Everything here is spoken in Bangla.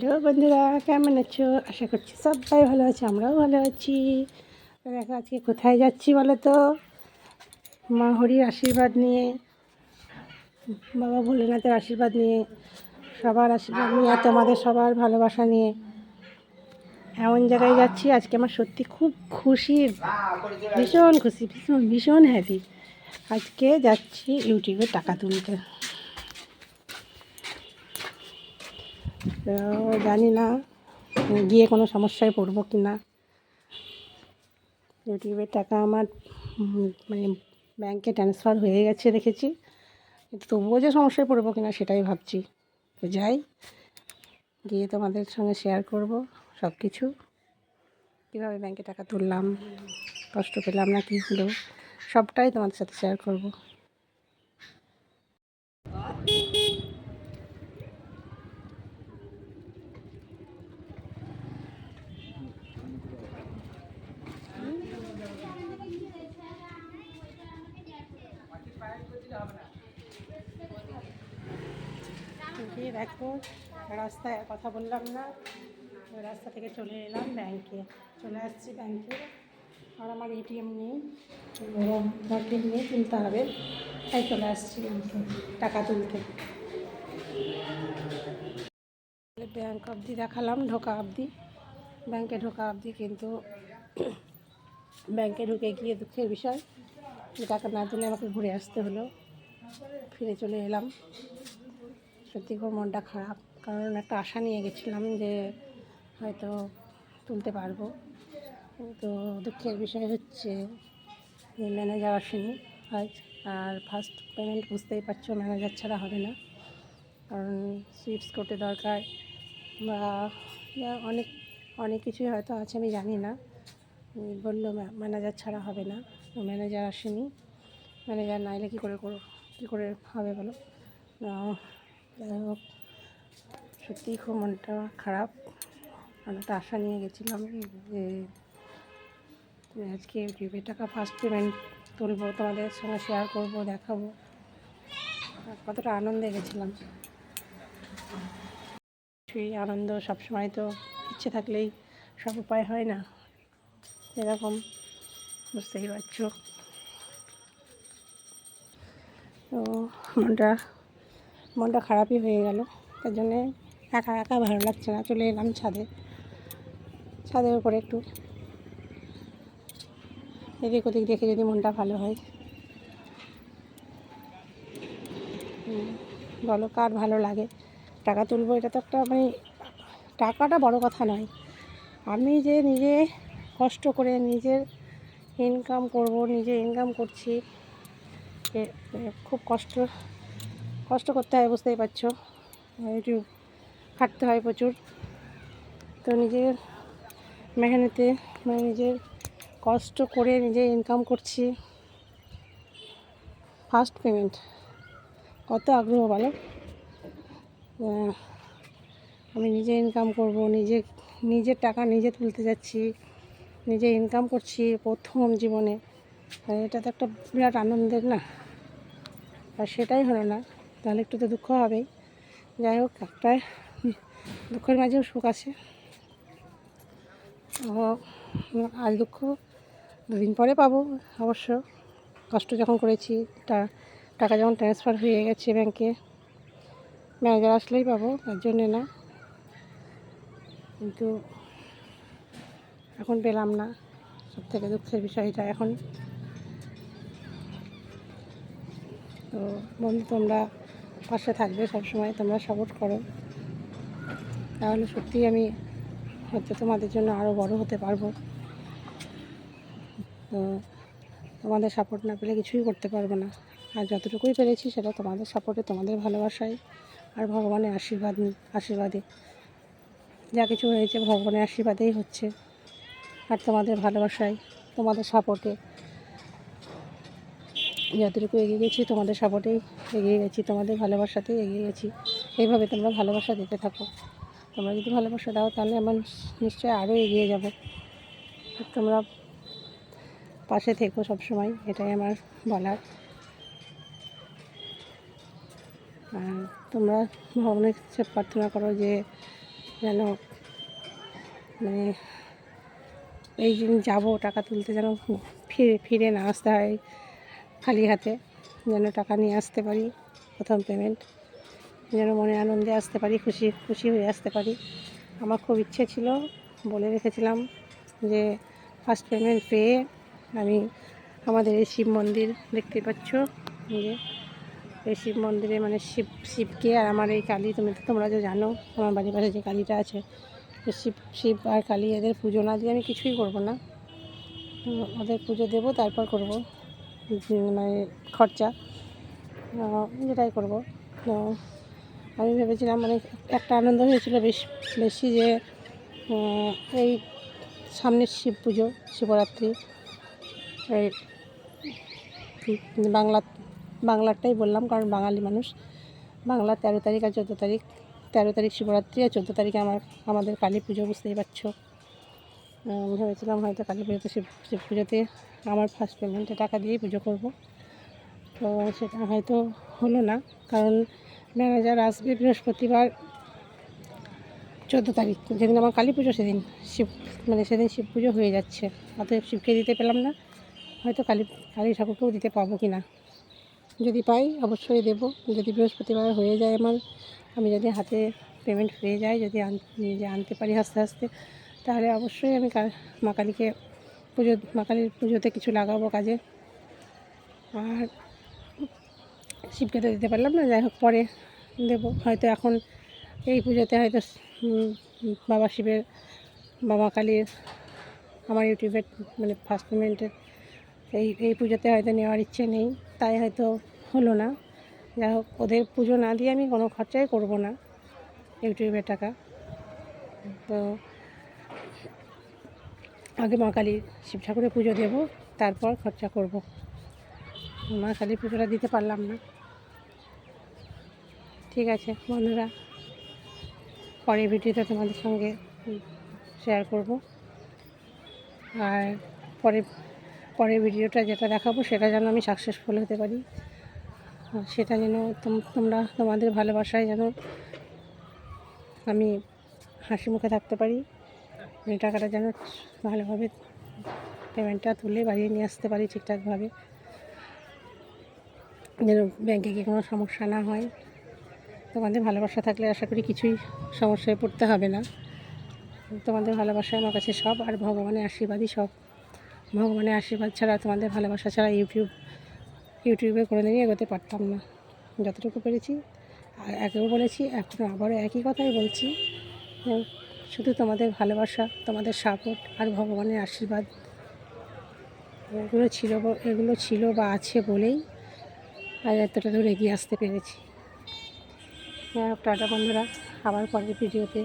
হ্যালো বন্ধুরা, কেমন আছো? আশা করছি সবাই ভালো আছে, আমরাও ভালো আছি। দেখো আজকে কোথায় যাচ্ছি বলো তো? মা হরির আশীর্বাদ নিয়ে, বাবা ভোলেনাথের আশীর্বাদ নিয়ে, সবার আশীর্বাদ নিয়ে, আর তোমাদের সবার ভালোবাসা নিয়ে। এমন জায়গায় যাচ্ছি, আজকে আমার সত্যি খুব খুশি, ভীষণ খুশি, ভীষণ ভীষণ হ্যাপি আজকে যাচ্ছি ইউটিউবে টাকা তুলতে। জানি না, গিয়ে কোনো সমস্যায় পড়ব কি না। ইউটিউবের টাকা আমার মানে ব্যাংকে ট্রান্সফার হয়ে গেছে দেখেছি। তবুও যে সমস্যায় পড়ব কি না সেটাই ভাবছি। তো যাই, গিয়ে তোমাদের সঙ্গে শেয়ার করব সব কিছু কীভাবে ব্যাংকে টাকা তুললাম, কষ্ট পেলাম না কী হলো, সবটাই তোমাদের সাথে শেয়ার করব গিয়ে দেখো, রাস্তায় কথা বললাম না। রাস্তা থেকে চলে এলাম ব্যাংকে। চলে আসছি ব্যাংকে। আর আমার এটিএম নেই এটিএম নিয়ে তুলতে হবে। তাই চলে আসছি ব্যাংকে, টাকা তুলতে। ব্যাংক অবধি দেখালাম, ঢোকা অবধি। ব্যাংকে ঢোকা অবধি কিন্তু ব্যাংকে ঢুকে গিয়ে দুঃখের বিষয়। টাকা না তুলে আমাকে ঘুরে আসতে হলো। ফিরে চলে এলাম। সত্যি খুব মনটা খারাপ। কারণ একটা আশা নিয়ে গেছিলাম যে হয়তো তুলতে পারব। তো দুঃখের বিষয় হচ্ছে ম্যানেজার আসেনি আজ। আর ফার্স্ট পেমেন্ট বুঝতেই পারছ ম্যানেজার ছাড়া হবে না। কারণ সুইপস করতে দরকার বা অনেক অনেক কিছুই হয়তো আছে, আমি জানি না। বলল ম্যানেজার ছাড়া হবে না। ম্যানেজার আসেনি। ম্যানেজার না এলে কী করে করো, কী করে হবে বলো? যাই হোক সত্যিই খুব মনটা খারাপ। একটা আশা নিয়ে গেছিলাম যে যে আজকে ইউটিউবে টাকা ফার্স্ট পেমেন্ট তুলবো, তোমাদের সঙ্গে শেয়ার করব, দেখাবো। কতটা আনন্দে গেছিলাম। সেই আনন্দ সবসময় তো ইচ্ছে থাকলেই সব উপায় হয় না। এরকম, বুঝতেই পারছ। তো মনটা মনটা খারাপই হয়ে গেল। তার জন্যে একা একা ভালো লাগছে না। চলে এলাম ছাদে। ছাদের উপরে একটু এদিক ওদিক দেখে যদি মনটা ভালো হয়। বলো কার ভালো লাগে? টাকা তুলবো এটা তো একটা মানে টাকাটা বড় কথা নয়। আমি যে নিজে কষ্ট করে নিজের ইনকাম করব, নিজে ইনকাম করছি খুব কষ্ট কষ্ট করতে হয় বুঝতেই পারছ। একটু খাটতে হয় প্রচুর। তো নিজের মেহনতে মানে নিজের কষ্ট করে নিজে ইনকাম করছি। ফার্স্ট পেমেন্ট কত আগ্রহ আহ, আমি নিজে ইনকাম করব নিজে নিজের টাকা নিজে তুলতে যাচ্ছি নিজে ইনকাম করছি প্রথম জীবনে। এটা তো একটা বিরাট আনন্দের না? আর সেটাই হলো না। তাহলে একটু তো দুঃখ হবেই। যাই হোক, একটা দুঃখের মাঝেও সুখ আছে। ও আজ দুঃখ দুদিন পরে পাবো অবশ্য। কষ্ট যখন করেছি টা টাকা যখন ট্রান্সফার হয়ে গেছে ব্যাংকে ম্যানেজার আসলেই পাবো, তার জন্যে না। কিন্তু এখন পেলাম না সব থেকে দুঃখের বিষয়টা এখন। তো বন্ধু, তোমরা পাশে থাকবে সবসময়, তোমরা সাপোর্ট করো। তাহলে সত্যিই আমি হয়তো তোমাদের জন্য আরও বড় হতে পারব। তো তোমাদের সাপোর্ট না পেলে কিছুই করতে পারব না। আর যতটুকুই পেরেছি সেটা তোমাদের সাপোর্টে তোমাদের ভালোবাসায় আর ভগবানের আশীর্বাদ আশীর্বাদে। যা কিছু হয়েছে ভগবানের আশীর্বাদেই হচ্ছে। আর তোমাদের ভালোবাসায়, তোমাদের সাপোর্টে যতটুকু এগিয়ে গেছি, তোমাদের সাপোর্টেই এগিয়ে গেছি, তোমাদের ভালোবাসাতেই এগিয়ে গেছি। এইভাবে তোমরা ভালোবাসা দিতে থাকো। তোমরা যদি ভালোবাসা দাও, তাহলে আমার নিশ্চয়ই আরও এগিয়ে যাব। তোমরা পাশে থেকো সবসময়, এটাই আমার বলার। আর তোমরা ভগবানের কাছে প্রার্থনা করো যে, যেন মানে এই দিন যাব, টাকা তুলতে যেন ফিরে ফিরে না আসতে হয়। খালি হাতে যেন টাকা নিয়ে আসতে পারি প্রথম পেমেন্ট যেন মনে আনন্দে আসতে পারি, খুশি খুশি হয়ে আসতে পারি। আমার খুব ইচ্ছে ছিল, বলে রেখেছিলাম যে ফার্স্ট পেমেন্ট পেয়ে আমি আমাদের এই শিব মন্দির দেখতে পাচ্ছ। যে, এই শিব মন্দিরে মানে শিব, শিবকে আর আমার এই কালী, তুমি তো তোমরা যে জানো, আমার বাড়ির পাশে যে কালীটা আছে শিব শিব আর কালী, এদের পুজো না দিয়ে আমি কিছুই করব না। ওদের পুজো দেবো, তারপর করব। মানে খরচা। যেটাই করব। তো আমি ভেবেছিলাম মানে একটা আনন্দ হয়েছিল বেশ, বেশি যে এই সামনের শিব পুজো, শিবরাত্রি, এই বাংলা, বাংলারটাই বললাম কারণ বাঙালি মানুষ। বাংলা তেরো তারিখ আর চোদ্দ তারিখ। তেরো তারিখ শিবরাত্রি আর চোদ্দ তারিখে আমার, আমাদের কালী পুজো, বুঝতেই পারছ। ভেবেছিলাম হয়তো কালী পুজোতে, শিব শিব পুজোতে আমার ফার্স্ট পেমেন্টে টাকা দিয়েই পুজো করব। তো সেটা হয়তো হলো না, কারণ ম্যানেজার আসবে বৃহস্পতিবার চোদ্দ তারিখ। যেদিন আমার কালী পুজো সেদিন শিব মানে সেদিন শিব পুজো হয়ে যাচ্ছে। অতএব শিবকে দিতে পেলাম না। হয়তো কালী কালী ঠাকুরকেও দিতে পাবো কি না? যদি পাই অবশ্যই দেবো। যদি বৃহস্পতিবার হয়ে যায় আমার, আমি যদি হাতে পেমেন্ট হয়ে যায় যদি আন- আনতে পারি আস্তে আস্তে তাহলে অবশ্যই আমি মা কালীকে পুজো মা কালীর পুজোতে কিছু লাগাবো কাজে। আর শিবকে তো দিতে পারলাম না, যাই হোক পরে দেবো। হয়তো এখন এই পুজোতে হয়তো বাবা শিবের, বাবা কালীর আমার ইউটিউবের মানে ফার্স্ট পেমেন্টের এই এই পুজোতে হয়তো নেওয়ার ইচ্ছে নেই, তাই হয়তো হলো না। যাই হোক, ওদের পুজো না দিয়ে আমি কোনো খরচাই করব না ইউটিউবের টাকা। তো আগে মা কালীর শিব ঠাকুরের পুজো দেব, তারপর খরচা করব। মা কালীর পুজোটা দিতে পারলাম না। ঠিক আছে, বন্ধুরা, পরের ভিডিওটা তোমাদের সঙ্গে শেয়ার করব। আর পরে, পরের ভিডিওটা যেটা দেখাবো, সেটা যেন আমি সাকসেসফুল হতে পারি। সেটা যেন তোম- তোমরা, তোমাদের ভালোবাসায় যেন আমি হাসি মুখে থাকতে পারি। এই টাকাটা যেন ভালোভাবে পেমেন্টটা তুলে বাড়িয়ে নিয়ে আসতে পারি ঠিকঠাকভাবে। যেন ব্যাংকে গিয়ে কোনো সমস্যা না হয়। তোমাদের ভালোবাসা থাকলে আশা করি কিছুই সমস্যায় পড়তে হবে না। তোমাদের ভালোবাসা আমার কাছে সব আর ভগবানের আশীর্বাদই সব। ভগবানের আশীর্বাদ ছাড়া, তোমাদের ভালোবাসা ছাড়া ইউটিউব ইউটিউবে কোনো দিনই এগোতে পারতাম না। যতটুকু পেরেছি, আর আগেও বলেছি, এখন আবারও একই কথাই বলছি। যে শুধু তোমাদের ভালোবাসা, তোমাদের সাপোর্ট আর ভগবানের আশীর্বাদ। এগুলো ছিল এগুলো ছিল বা আছে বলেই আজ এতটা দূর এগিয়ে আসতে পেরেছি। হ্যাঁ টাটা বন্ধুরা, আবার পরের ভিডিওতে।